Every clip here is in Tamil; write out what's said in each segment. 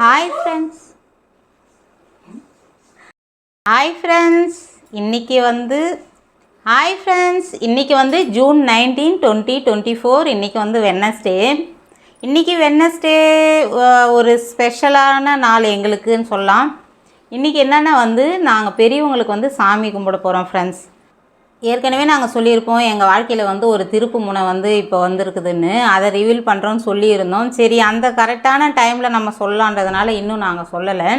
ஹாய் ஃப்ரெண்ட்ஸ் ஹாய் ஃப்ரெண்ட்ஸ் இன்னைக்கு வந்து ஹாய் ஃப்ரெண்ட்ஸ் இன்னைக்கு வந்து June nineteen twenty twenty four இன்றைக்கி வந்து வெட்னஸ்டே இன்றைக்கி வெட்னஸ்டே ஒரு ஸ்பெஷலான நாள் எங்களுக்குன்னு சொல்லலாம். இன்றைக்கி என்னென்னா வந்து நாங்கள் பெரியவங்களுக்கு வந்து சாமி கும்பிட போகிறோம் ஃப்ரெண்ட்ஸ் ஏற்கனவே நாங்கள் சொல்லியிருப்போம் எங்கள் வாழ்க்கையில் வந்து ஒரு திருப்பு முனை வந்து இப்போ வந்திருக்குதுன்னு. அதை ரிவீல் பண்ணுறோன்னு சொல்லியிருந்தோம். சரி அந்த கரெக்டான டைமில் நம்ம சொல்லலான்றதுனால இன்னும் நாங்கள் சொல்லலை.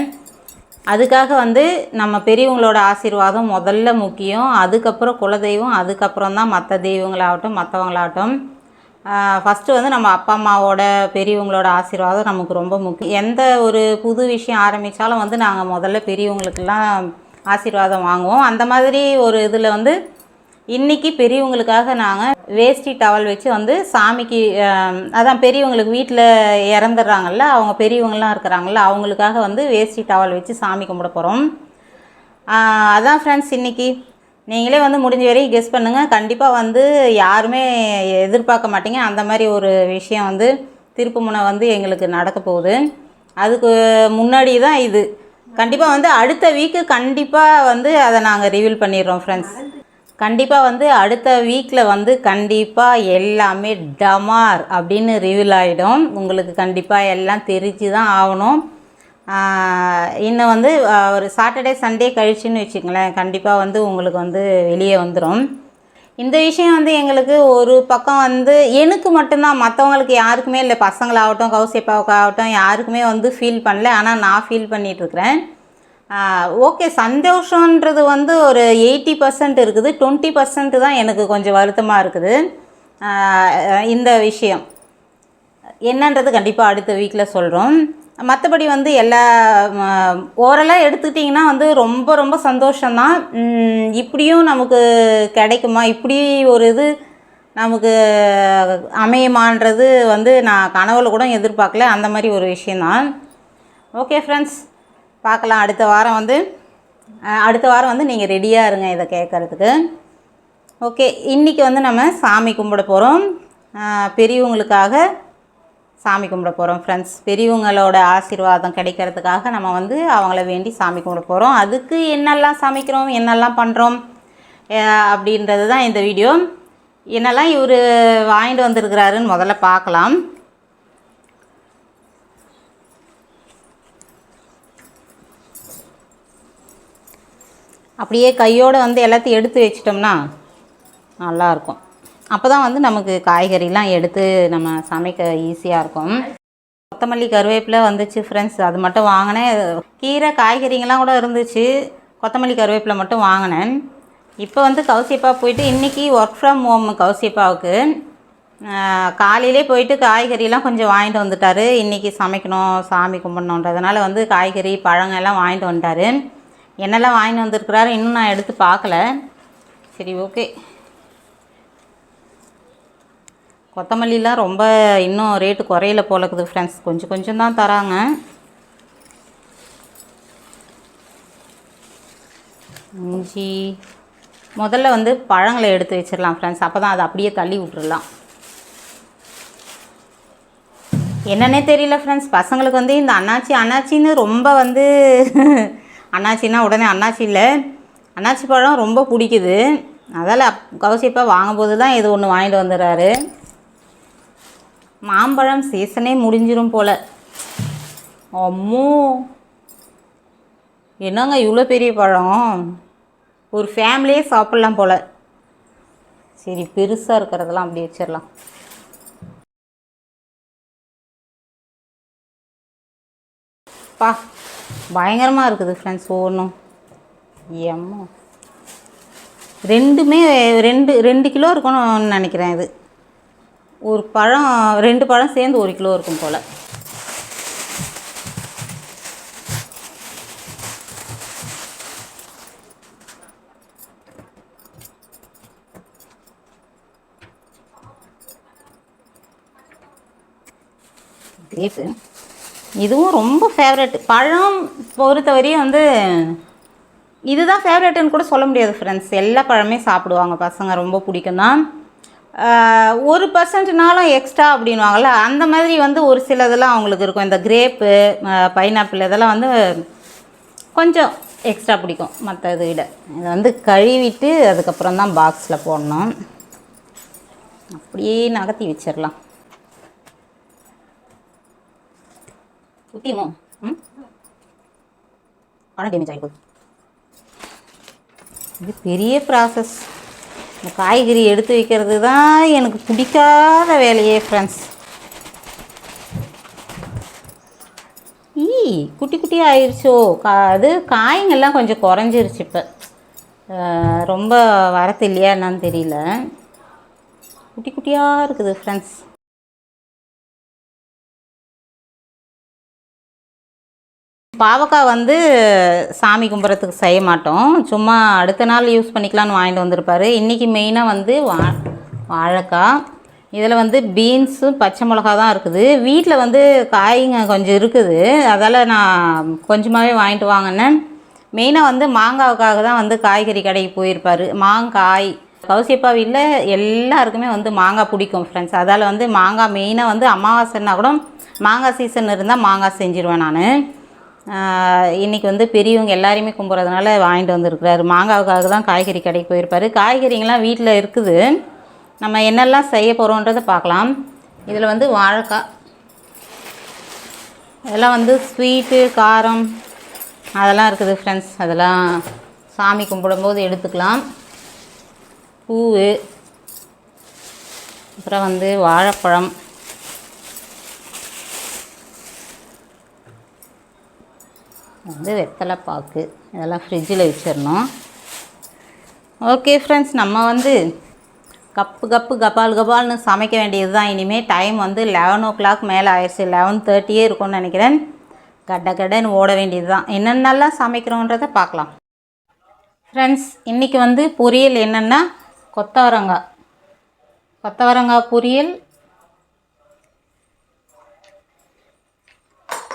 அதுக்காக வந்து நம்ம பெரியவங்களோட ஆசீர்வாதம் முதல்ல முக்கியம். அதுக்கப்புறம் குலதெய்வம் அதுக்கப்புறம் தான் மற்ற தெய்வங்களாகட்டும் மற்றவங்களாகட்டும். ஃபஸ்ட்டு வந்து நம்ம அப்பா அம்மாவோட பெரியவங்களோட ஆசீர்வாதம் நமக்கு ரொம்ப முக்கியம். எந்த ஒரு புது விஷயம் ஆரம்பித்தாலும் வந்து நாங்கள் முதல்ல பெரியவங்களுக்கெல்லாம் ஆசீர்வாதம் வாங்குவோம். அந்த மாதிரி ஒரு இதில் வந்து இன்றைக்கி பெரியவங்களுக்காக நாங்கள் வேஷ்டி டவல் வச்சு வந்து சாமிக்கு அதான் பெரியவங்களுக்கு வீட்டில் இறந்துடுறாங்கல்ல அவங்க பெரியவங்களாம் இருக்கிறாங்கல்ல அவங்களுக்காக வந்து வேஷ்டி டவல் வச்சு சாமி கும்பிட போகிறோம் அதான் ஃப்ரெண்ட்ஸ் இன்றைக்கி நீங்களே வந்து முடிஞ்ச வரையும் கெஸ் பண்ணுங்கள் கண்டிப்பாக வந்து யாருமே எதிர்பார்க்க மாட்டீங்க. அந்த மாதிரி ஒரு விஷயம் வந்து திருப்புமுனை வந்து எங்களுக்கு நடக்க போகுது. அதுக்கு முன்னாடி தான் இது. கண்டிப்பாக வந்து அடுத்த வீக்கு கண்டிப்பாக வந்து அதை நாங்கள் ரிவீல் பண்ணிடுறோம் ஃப்ரெண்ட்ஸ் கண்டிப்பாக வந்து அடுத்த வீக்கில் வந்து கண்டிப்பாக எல்லாமே டமார் அப்படின்னு ரிவீல் ஆகிடும் உங்களுக்கு கண்டிப்பாக எல்லாம் தெரிஞ்சு தான் ஆகணும் இன்னும் வந்து ஒரு சாட்டர்டே சண்டே கழிச்சுன்னு வச்சுங்களேன் கண்டிப்பாக வந்து உங்களுக்கு வந்து வெளியே வந்துடும் இந்த விஷயம் வந்து எங்களுக்கு ஒரு பக்கம் வந்து எனக்கு மட்டும்தான். மற்றவங்களுக்கு யாருக்குமே இல்லை. பசங்களாகட்டும் கௌசியப்பாவுக்காகட்டும் யாருக்குமே வந்து ஃபீல் பண்ணல. ஆனால் நான் ஃபீல் பண்ணிகிட்ருக்குறேன் ஓகே சந்தோஷன்றது வந்து ஒரு எயிட்டி பர்சன்ட் இருக்குது. டுவெண்ட்டி பர்சன்ட் தான் எனக்கு கொஞ்சம் வருத்தமாக இருக்குது. இந்த விஷயம். என்னன்றது கண்டிப்பாக அடுத்த வீக்கில் சொல்கிறோம் மற்றபடி வந்து எல்லா ஓரலாக எடுத்துக்கிட்டிங்கன்னா வந்து ரொம்ப ரொம்ப சந்தோஷம்தான். இப்படியும் நமக்கு கிடைக்குமா? இப்படி ஒரு இது நமக்கு அமையுமான்றது வந்து நான் கனவுல கூட எதிர்பார்க்கல. அந்த மாதிரி ஒரு விஷயந்தான் ஓகே ஃப்ரெண்ட்ஸ் பார்க்கலாம். அடுத்த வாரம் வந்து அடுத்த வாரம் வந்து நீங்கள் ரெடியாக இருங்க இதை கேட்குறதுக்கு. ஓகே இன்றைக்கி வந்து நம்ம சாமி கும்பிட போகிறோம் பெரியவங்களுக்காக சாமி கும்பிட போகிறோம் ஃப்ரெண்ட்ஸ் பெரியவங்களோட ஆசீர்வாதம் கிடைக்கிறதுக்காக நம்ம வந்து அவங்கள வேண்டி சாமி கும்பிட போகிறோம் அதுக்கு என்னெல்லாம் சமைக்கிறோம் என்னெல்லாம் பண்ணுறோம் அப்படின்றது தான் இந்த வீடியோ என்னெல்லாம் இவர் வாங்கிட்டு வந்திருக்கிறாருன்னு முதல்ல பார்க்கலாம். அப்படியே கையோடு வந்து எல்லாத்தையும் எடுத்து வச்சிட்டோம்னா நல்லாயிருக்கும். அப்போ தான் வந்து நமக்கு காய்கறிலாம் எடுத்து நம்ம சமைக்க ஈஸியாக இருக்கும். கொத்தமல்லி கருவேப்பிலை வந்துச்சு ஃப்ரெண்ட்ஸ் அது மட்டும் வாங்கினேன். கீரை காய்கறிங்கெல்லாம் கூட இருந்துச்சு. கொத்தமல்லி கருவேப்பிலை மட்டும் வாங்கினேன். இப்போ வந்து கௌசியப்பா போயிட்டு இன்றைக்கி ஒர்க் ஃப்ரம் ஹோம் கௌசியப்பாவுக்கு. காலையிலே போயிட்டு காய்கறிலாம் கொஞ்சம் வாங்கிட்டு வந்துட்டார். இன்றைக்கி சமைக்கணும் சாமி கும்பிடணுன்றதுனால வந்து காய்கறி பழங்கள் எல்லாம் வாங்கிட்டு வந்துட்டார். என்னெல்லாம் வாங்கிட்டு வந்திருக்கிறாரு இன்னும் நான் எடுத்து பார்க்கல. சரி ஓகே கொத்தமல்லிலாம் ரொம்ப இன்னும் ரேட்டு குறையில போல இருக்குது ஃப்ரெண்ட்ஸ் கொஞ்சம் கொஞ்சம் தான் தராங்க. இஞ்சி. முதல்ல வந்து பழங்களை எடுத்து வச்சிடலாம் ஃப்ரெண்ட்ஸ் அப்போ தான் அதை அப்படியே தள்ளி விட்டுறலாம். என்னன்னே தெரியல ஃப்ரெண்ட்ஸ் பசங்களுக்கு வந்து இந்த அண்ணாச்சி அண்ணாச்சின்னு ரொம்ப வந்து அண்ணாச்சின்னா உடனே அண்ணாச்சி இல்லை. அண்ணாச்சி பழம் ரொம்ப பிடிக்குது. அதால் கவசிப்பாக வாங்கும்போது தான் இது ஒன்று வாங்கிட்டு வந்துடுறாரு. மாம்பழம் சீசனே முடிஞ்சிடும் போல். அம்மோ! என்னங்க இவ்வளோ பெரிய பழம்? ஒரு ஃபேமிலியே சாப்பிட்லாம் போல். சரி பெருசாக இருக்கிறதெல்லாம் அப்படி வச்சிடலாம். பா பயங்கரமாக இருக்குது ஃப்ரெண்ட்ஸ் ஒவ்வொன்றும் ஏம்மா? ரெண்டுமே ரெண்டு ரெண்டு கிலோ இருக்கணும்னு நினைக்கிறேன் இது. ஒரு பழம் ரெண்டு பழம் சேர்ந்து ஒரு கிலோ இருக்கும் போல். கிரேப்பு இதுவும் ரொம்ப ஃபேவரட் பழம் பொறுத்தவரையும் வந்து இதுதான் ஃபேவரட்னு கூட சொல்ல முடியாது ஃப்ரெண்ட்ஸ் எல்லா பழமே சாப்பிடுவாங்க பசங்க ரொம்ப பிடிக்கும் தான் ஒரு பர்சன்ட்னாலும் எக்ஸ்ட்ரா அப்படின்வாங்கள்ல அந்த மாதிரி வந்து ஒரு சிலதெல்லாம் அவங்களுக்கு இருக்கும். இந்த கிரேப்பு பைனாப்பிள் இதெல்லாம் வந்து கொஞ்சம் எக்ஸ்ட்ரா பிடிக்கும் மற்ற இதை விட. இதை வந்து கழுவிட்டு அதுக்கப்புறம் தான் பாக்ஸில் போடணும். அப்படியே நகர்த்தி வச்சிடலாம். ம் ஆனால் டேமேஜ் ஆகிடுது இது பெரிய ப்ராசஸ் இந்த காய்கறி எடுத்து வைக்கிறது தான் எனக்கு பிடிக்காத வேலையே ஃப்ரெண்ட்ஸ் ஈ குட்டி குட்டியாக ஆயிடுச்சோ கா அது காய்ங்கெல்லாம் கொஞ்சம் குறைஞ்சிருச்சு இப்போ. ரொம்ப வரத்து இல்லையா என்னன்னு தெரியல. குட்டி குட்டியாக இருக்குது ஃப்ரெண்ட்ஸ் பாவக்காய் வந்து சாமி கும்பிட்றதுக்கு செய்ய மாட்டோம். சும்மா அடுத்த நாள் யூஸ் பண்ணிக்கலான்னு வாங்கிட்டு வந்திருப்பாரு. இன்றைக்கி மெயினாக வந்து வா வாழைக்காய். இதில் வந்து பீன்ஸு பச்சை மிளகா தான் இருக்குது. வீட்டில் வந்து காய்ங்க கொஞ்சம் இருக்குது. அதால் நான் கொஞ்சமாகவே வாங்கிட்டு வாங்கினேன். மெயினாக வந்து மாங்காவுக்காக தான் வந்து காய்கறி கடைக்கு போயிருப்பார். மாங்காய். கௌசியப்பா வீட்டில் எல்லாருக்குமே வந்து மாங்காய் பிடிக்கும் ஃப்ரெண்ட்ஸ் அதால் வந்து மாங்காய் மெயினாக வந்து அமாவாசைன்னா கூட மாங்காய் சீசன் இருந்தால் மாங்காய் செஞ்சிருவேன் நான். இன்றைக்கி வந்து பெரியவங்க எல்லாரையுமே கும்பிட்றதுனால வாங்கிட்டு வந்திருக்கிறாரு. மாங்காவுக்காக தான் காய்கறி கடைக்கு போயிருப்பார். காய்கறிங்கெல்லாம் வீட்டில் இருக்குது. நம்ம என்னெல்லாம் செய்ய போகிறோன்றதை பார்க்கலாம். இதில் வந்து வாழைக்காய் இதெல்லாம் வந்து ஸ்வீட்டு காரம் அதெல்லாம் இருக்குது ஃப்ரெண்ட்ஸ் அதெல்லாம் சாமி கும்பிடும்போது எடுத்துக்கலாம். பூவு. அப்புறம் வந்து வாழைப்பழம். வந்து வெத்தலை பாக்கு. இதெல்லாம் ஃப்ரிட்ஜில் வச்சிடணும். ஓகே ஃப்ரெண்ட்ஸ் நம்ம வந்து கப்பு கப்பு கபால் கபால்னு சமைக்க வேண்டியது தான் இனிமேல் டைம் வந்து லெவன் ஓ கிளாக் மேலே ஆயிடுச்சு. லெவன் தேர்ட்டியே இருக்கும்னு நினைக்கிறேன். கட கடன்னு ஓட வேண்டியது தான் என்னென்னலாம் சமைக்கிறோன்றதை பார்க்கலாம். ஃப்ரெண்ட்ஸ் இன்றைக்கி வந்து பொரியல் என்னென்னா கொத்தவரங்காய். கொத்தவரங்காய் பொரியல்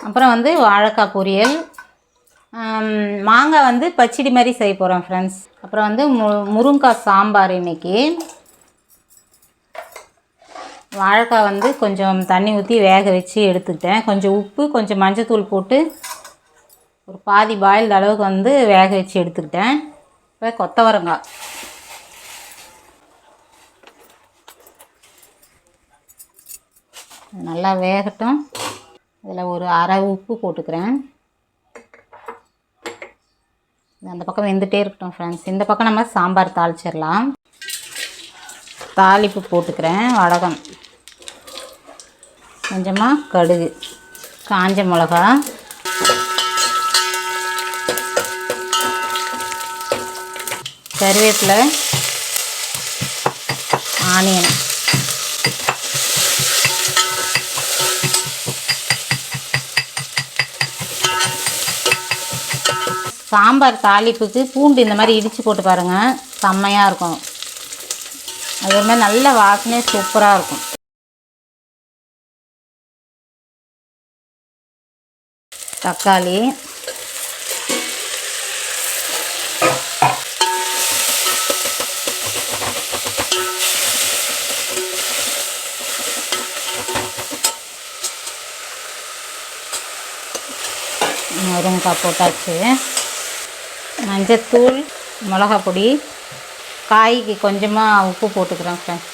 அப்புறம் வந்து வாழைக்காய் பொரியல் மாங்காய் வந்து பச்சடி மாதிரி செய்ய போகிறோம் ஃப்ரெண்ட்ஸ் அப்புறம் வந்து மு முருங்காய் சாம்பார் இன்றைக்கி வாழைக்காய் வந்து கொஞ்சம் தண்ணி ஊற்றி வேக வச்சு எடுத்துக்கிட்டேன். கொஞ்சம் உப்பு கொஞ்சம் மஞ்சத்தூள் போட்டு ஒரு பாதி பாயில் அளவுக்கு வந்து வேக வச்சு எடுத்துக்கிட்டேன். இப்போ கொத்தவரங்காய். நல்லா வேகட்டும். இதில் ஒரு அரை உப்பு போட்டுக்கிறேன். அந்த பக்கம் வெந்துகிட்டே இருக்கட்டும் ஃப்ரெண்ட்ஸ் இந்த பக்கம் நம்ம சாம்பார் தாளிச்சிடலாம். தாளிப்பு போட்டுக்கிறேன் வடகம். கொஞ்சமாக கடுகு காஞ்ச மிளகா. கருவேப்பிலை ஆனியன். சாம்பார் தாளிப்புக்கு பூண்டு இந்த மாதிரி இடித்து போட்டு பாருங்கள் செம்மையாக இருக்கும். அது மாதிரி நல்ல வாசனை சூப்பராக இருக்கும். தக்காளி. முருங்கைக்காய் போட்டாச்சு. மஞ்சத்தூள் மிளகா பொடி காய்க்கு கொஞ்சமாக உப்பு போட்டுக்கிறேன் ஃப்ரெண்ட்ஸ்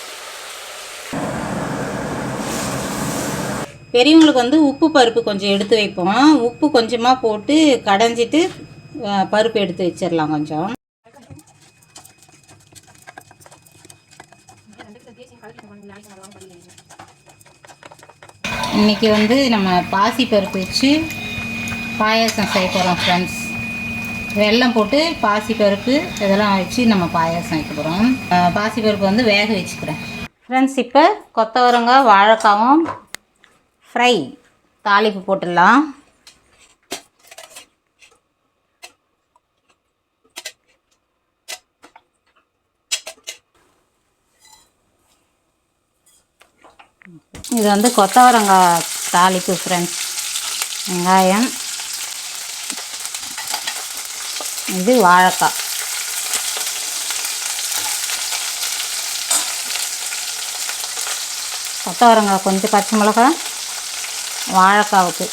பெரியவங்களுக்கு வந்து உப்பு பருப்பு கொஞ்சம் எடுத்து வைப்போம். உப்பு கொஞ்சமாக போட்டு கடைஞ்சிட்டு பருப்பு எடுத்து வச்சிடலாம் கொஞ்சம். இன்றைக்கி வந்து நம்ம பாசி பருப்பு வச்சு பாயாசம் செய்ய போகிறோம் ஃப்ரெண்ட்ஸ் வெல்லம் போட்டு பாசிப்பருப்பு இதெல்லாம் வச்சு நம்ம பாயாசம் வைக்க போகிறோம் பாசிப்பருப்பு வந்து வேக வச்சுக்கிறேன். ஃப்ரெண்ட்ஸ் இப்போ கொத்தவரங்காய் வாழைக்காவும் ஃப்ரை தாளிப்பு போட்டுடலாம். இது வந்து கொத்தவரங்காய் தாளிப்பு ஃப்ரெண்ட்ஸ் வெங்காயம். இது வாழைக்காய் கொத்தவரங்காய் கொஞ்சம் பச்சை மிளகா வாழைக்காவுக்கு.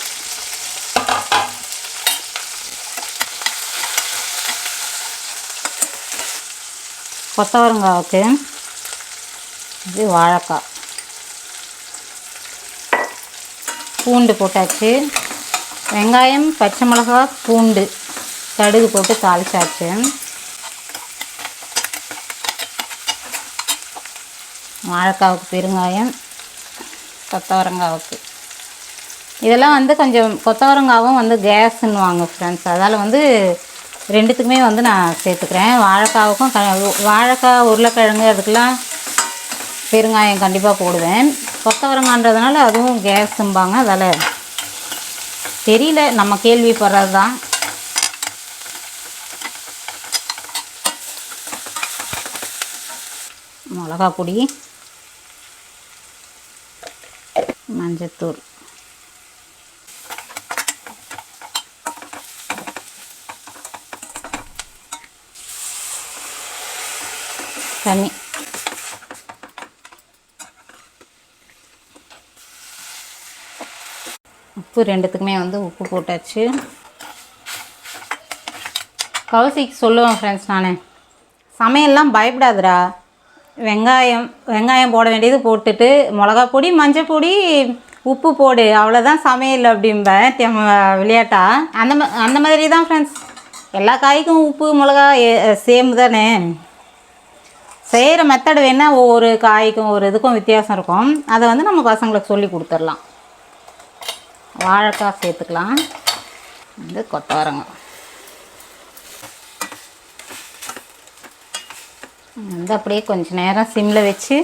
கொத்தவரங்காவுக்கு இது வாழைக்காய் பூண்டு போட்டாச்சு. வெங்காயம் பச்சை மிளகா பூண்டு. கடுகு போட்டு தாளிச்சாச்சு. வாழைக்காவுக்கு பெருங்காயம் கொத்தவரங்காவுக்கு. இதெல்லாம் வந்து கொஞ்சம் கொத்தவரங்காவும் வந்து கேஸுன்னுவாங்க ஃப்ரெண்ட்ஸ் அதால் வந்து ரெண்டுத்துக்குமே வந்து நான் சேர்த்துக்கிறேன். வாழைக்காவுக்கும் க வாழைக்காய் உருளைக்கிழங்கு அதுக்கெலாம் பெருங்காயம் கண்டிப்பாக போடுவேன். கொத்தவரங்கான்றதுனால அதுவும் கேஸும்பாங்க அதால் தெரியல. நம்ம கேள்விப்படுறது தான் மிளகா பொடி மஞ்சத்தூள். தண்ணி. உப்பு ரெண்டுத்துக்குமே வந்து உப்பு போட்டாச்சு. கௌசிக்கு சொல்லுவேன் ஃப்ரெண்ட்ஸ் நான். சமையல்லாம் பயப்படாதடா. வெங்காயம் வெங்காயம் போட வேண்டியது போட்டுட்டு மிளகா பொடி மஞ்சள் பொடி உப்பு போடு அவ்வளோதான் சமையல் அப்படிம்பேன் விளையாட்டா? அந்த மா அந்த மாதிரி தான் ஃப்ரெண்ட்ஸ் எல்லா காய்க்கும் உப்பு மிளகா சேம் தானே. செய்கிற மெத்தடு வேணால் ஒவ்வொரு காய்க்கும் ஒரு இதுக்கும் வித்தியாசம் இருக்கும். அதை வந்து நம்ம பசங்களுக்கு சொல்லி கொடுத்துடலாம். வாழைக்காய் சேர்த்துக்கலாம். வந்து கொத்தவரங்க வந்து அப்படியே கொஞ்சம் நேரம் சிம்மில் வச்சு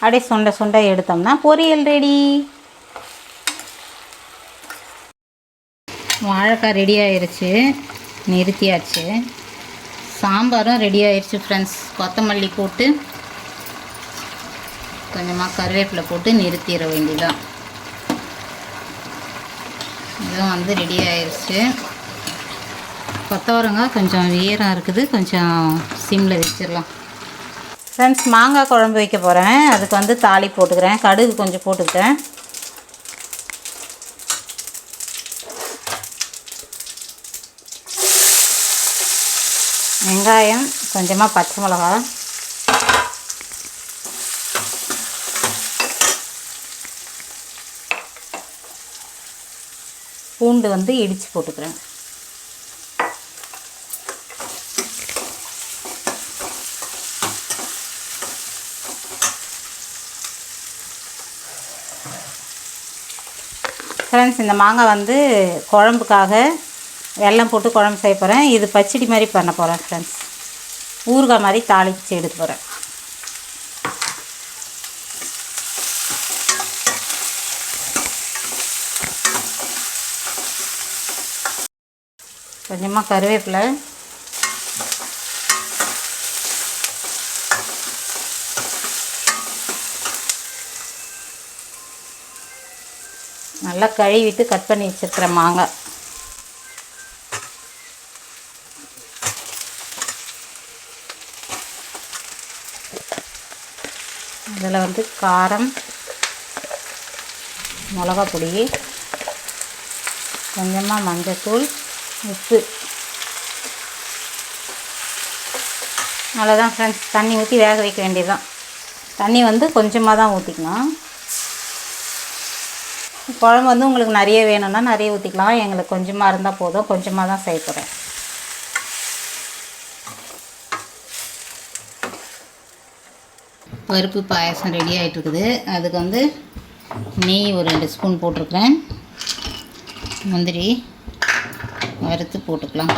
அப்படியே சுண்டை சுண்டை எடுத்தோம்னா பொரியல் ரெடி. வாழைக்காய் ரெடி ஆயிடுச்சு நிறுத்தியாச்சு. சாம்பாரும் ரெடி ஆயிடுச்சு ஃப்ரெண்ட்ஸ் கொத்தமல்லி போட்டு கொஞ்சமாக கருவேப்பிலை போட்டு நிறுத்திட வேண்டியதான் இதுவும் வந்து ரெடி ஆயிடுச்சு கொத்தவரங்காய் கொஞ்சம் ஈரம் இருக்குது கொஞ்சம் சிம்மில் வச்சிடலாம். ஃப்ரெண்ட்ஸ் மாங்காய் குழம்பு வைக்க போகிறேன் அதுக்கு வந்து தாளி போட்டுக்கிறேன். கடுகு கொஞ்சம் போட்டுக்கிட்டேன். வெங்காயம் கொஞ்சமாக பச்சை மிளகா பூண்டு வந்து இடித்து போட்டுக்கிறேன். ஃப்ரெண்ட்ஸ் இந்த மாங்காய் வந்து குழம்புக்காக வெள்ளம் போட்டு குழம்பு செய்ய போகிறேன் இது பச்சடி மாதிரி பண்ண போகிறேன் ஃப்ரெண்ட்ஸ். ஊறுகாய் மாதிரி தாளித்து எடுத்து போகிறேன் கொஞ்சமாக கருவேப்பிலை நல்லா கழுவிட்டு கட் பண்ணி வச்சுருக்கிறேன் மாங்காய். இதில் வந்து காரம் மிளகா பொடி கொஞ்சமாக மஞ்சத்தூள் உப்பு. அவ்வளோதான் ஃப்ரெண்ட்ஸ் தண்ணி ஊற்றி வேக வைக்க வேண்டியதுதான். தண்ணி வந்து கொஞ்சமாக தான் ஊற்றிக்கணும் குழம்பு வந்து உங்களுக்கு நிறைய வேணும்னா நிறைய ஊற்றிக்கலாம் எங்களுக்கு கொஞ்சமாக இருந்தால் போதும். கொஞ்சமாக தான் செய்ய போகிறேன் பருப்பு பாயசம் ரெடி ஆகிட்டு இருக்குது அதுக்கு வந்து நெய் ஒரு ரெண்டு ஸ்பூன் போட்டிருக்கிறேன். முந்திரி வறுத்து போட்டுக்கலாம்.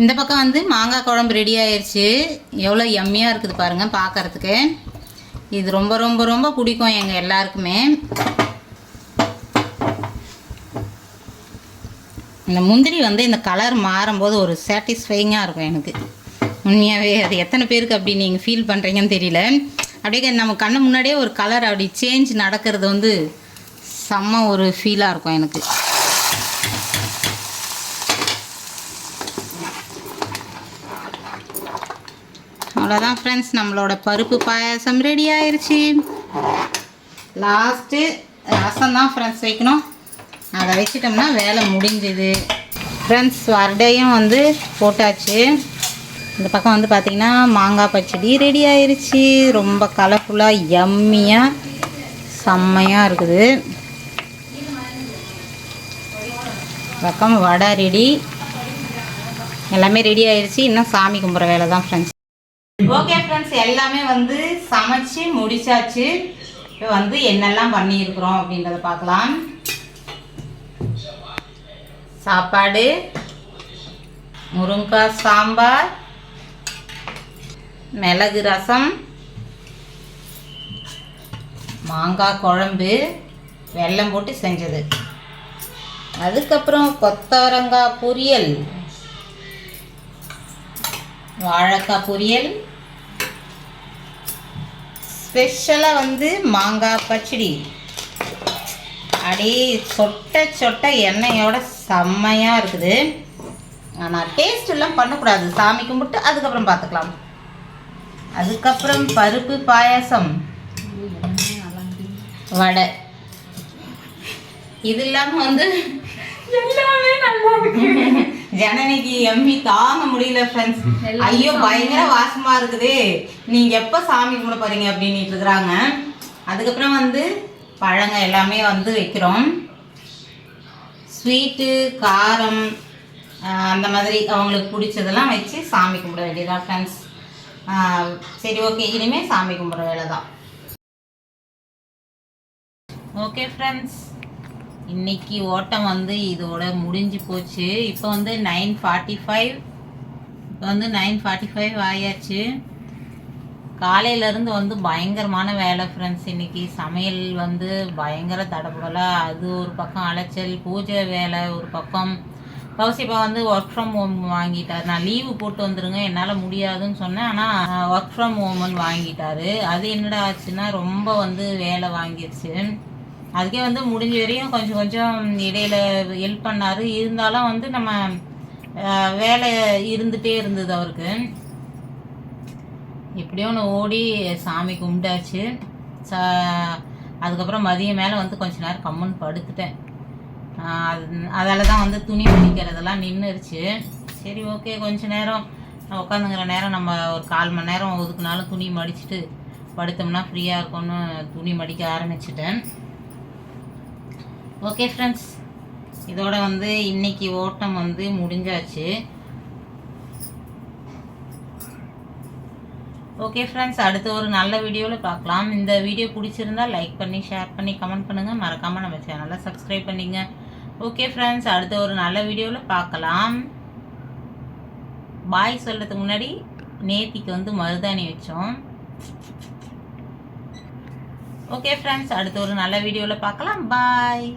இந்த பக்கம் வந்து மாங்காய் குழம்பு ரெடி ஆயிடுச்சு எவ்வளோ எம்மியாக இருக்குது பாருங்கள் பார்க்கறதுக்கு. இது ரொம்ப ரொம்ப ரொம்ப பிடிக்கும் எங்கள் எல்லாருக்குமே. இந்த முந்திரி வந்து இந்த கலர் மாறும்போது ஒரு சாட்டிஸ்ஃபைங்காக இருக்கும் எனக்கு. உண்மையாகவே அது எத்தனை பேருக்கு அப்படி நீங்கள் ஃபீல் பண்ணுறீங்கன்னு தெரியல. அப்படியே நம்ம கண்ணு முன்னாடியே ஒரு கலர் அப்படி சேஞ்ச் நடக்கிறது வந்து செம்ம ஒரு ஃபீலாக இருக்கும் எனக்கு. அவ்வளோதான் ஃப்ரெண்ட்ஸ் நம்மளோட பருப்பு பாயாசம் ரெடி ஆயிடுச்சு லாஸ்ட்டு ரசம் தான் ஃப்ரெண்ட்ஸ் வைக்கணும். அதை வச்சிட்டோம்னா வேலை முடிஞ்சுது. ஃப்ரெண்ட்ஸ் வரடையும் வந்து போட்டாச்சு. இந்த பக்கம் வந்து பார்த்திங்கன்னா மாங்காய் பச்சடி ரெடி ஆயிடுச்சு ரொம்ப கலர்ஃபுல்லாக எம்மியாக செம்மையாக இருக்குது. பக்கம் வடை ரெடி எல்லாமே ரெடி ஆயிடுச்சு இன்னும் சாமி கும்பிட்ற வேலை தான் ஃப்ரெண்ட்ஸ் ஓகே ஃப்ரெண்ட்ஸ் எல்லாமே வந்து சமைச்சு முடிச்சாச்சு. இப்போ வந்து என்னெல்லாம் பண்ணியிருக்கிறோம் அப்படின்றத பார்க்கலாம். சாப்பாடு முருங்காய் சாம்பார் மிளகு ரசம் மாங்காய் குழம்பு வெல்லம் போட்டு செஞ்சது. அதுக்கப்புறம் கொத்தவரங்காய் பொரியல் வாழைக்காய் பொரியல் ஸ்பெஷலாக வந்து மாங்காய் பச்சடி. அப்படியே சொட்ட சொட்ட எண்ணெயோட செம்மையாக இருக்குது. ஆனால் டேஸ்ட் எல்லாம் பண்ணக்கூடாது. சாமி கும்பிட்டு அதுக்கப்புறம் பார்த்துக்கலாம். அதுக்கப்புறம் பருப்பு பாயாசம். வடை. இது இல்லாமல் வந்து எல்லாமே நல்லா இருக்கு. ஜனனிக்கு எம்மி தாங்க முடியல ஃப்ரெண்ட்ஸ் ஐயோ பயங்கர வாசமா இருக்குது. நீங்க எப்ப சாமி கும்பிட போறீங்க அப்படின்ட்டு இருக்கிறாங்க. அதுக்கப்புறம் வந்து பழங்க எல்லாமே வந்து வைக்கிறோம். ஸ்வீட்டு காரம் அந்த மாதிரி அவங்களுக்கு பிடிச்சதெல்லாம் வச்சு சாமி கும்பிட வேண்டியதான் ஃப்ரெண்ட்ஸ் சரி ஓகே இனிமேல் சாமி கும்பிட்ற வேலை தான் ஓகே ஃப்ரெண்ட்ஸ் இன்னைக்கு ஓட்டம் வந்து இதோட முடிஞ்சு போச்சு. இப்போ வந்து நைன் ஃபார்ட்டி ஃபைவ் இப்போ வந்து நைன் ஃபார்ட்டி ஃபைவ் ஆயாச்சு. காலையிலேருந்து வந்து பயங்கரமான வேலை ஃப்ரெண்ட்ஸ் இன்னைக்கு சமையல் வந்து பயங்கர தடபுடலாக அது ஒரு பக்கம் அலைச்சல் பூஜை வேலை ஒரு பக்கம். கௌசிப்பா வந்து ஒர்க் ஃப்ரம் ஹோம் வாங்கிட்டார். நான் லீவு போட்டு வந்துருங்க என்னால் முடியாதுன்னு சொன்னேன். ஆனால் ஒர்க் ஃப்ரம் ஹோம்னு வாங்கிட்டாரு. அது என்னடா ஆச்சுன்னா ரொம்ப வந்து வேலை வாங்கிடுச்சு அதுக்கே வந்து முடிஞ்ச வரையும் கொஞ்சம் கொஞ்சம் இடையில ஹெல்ப் பண்ணாரு. இருந்தாலும் வந்து நம்ம வேலை இருந்துகிட்டே இருந்தது அவருக்கு. எப்படியோ ஒன்று ஓடி சாமி கும்பிட்டாச்சு. ச அதுக்கப்புறம் மதியம் மேலே வந்து கொஞ்ச நேரம் கம்முன்னு படுத்துட்டேன். அது அதால் தான் வந்து துணி மடிக்கிறதெல்லாம் நின்றுருச்சு சரி ஓகே கொஞ்ச நேரம் உட்காந்துங்கிற நேரம் நம்ம ஒரு கால் மணி நேரம் ஒதுக்குனாலும் துணி மடிச்சுட்டு படுத்தோம்னா ஃப்ரீயாக இருக்கும்னு துணி மடிக்க ஆரம்பிச்சிட்டேன். ஓகே ஃப்ரெண்ட்ஸ் இதோட வந்து இன்னைக்கு ஓட்டம் வந்து முடிஞ்சாச்சு. ஓகே ஃப்ரெண்ட்ஸ் அடுத்த ஒரு நல்ல வீடியோவில் பார்க்கலாம். இந்த வீடியோ பிடிச்சிருந்தா லைக் பண்ணி ஷேர் பண்ணி கமெண்ட் பண்ணுங்கள் மறக்காமல் நம்ம சேனலை சப்ஸ்கிரைப் பண்ணிங்க. ஓகே ஃப்ரெண்ட்ஸ் அடுத்த ஒரு நல்ல வீடியோவில் பார்க்கலாம். பாய் சொல்கிறதுக்கு முன்னாடி நேத்திக்கு வந்து மருதாணி வச்சோம். ஓகே ஃப்ரெண்ட்ஸ் அடுத்த ஒரு நல்ல வீடியோவில் பார்க்கலாம். பாய்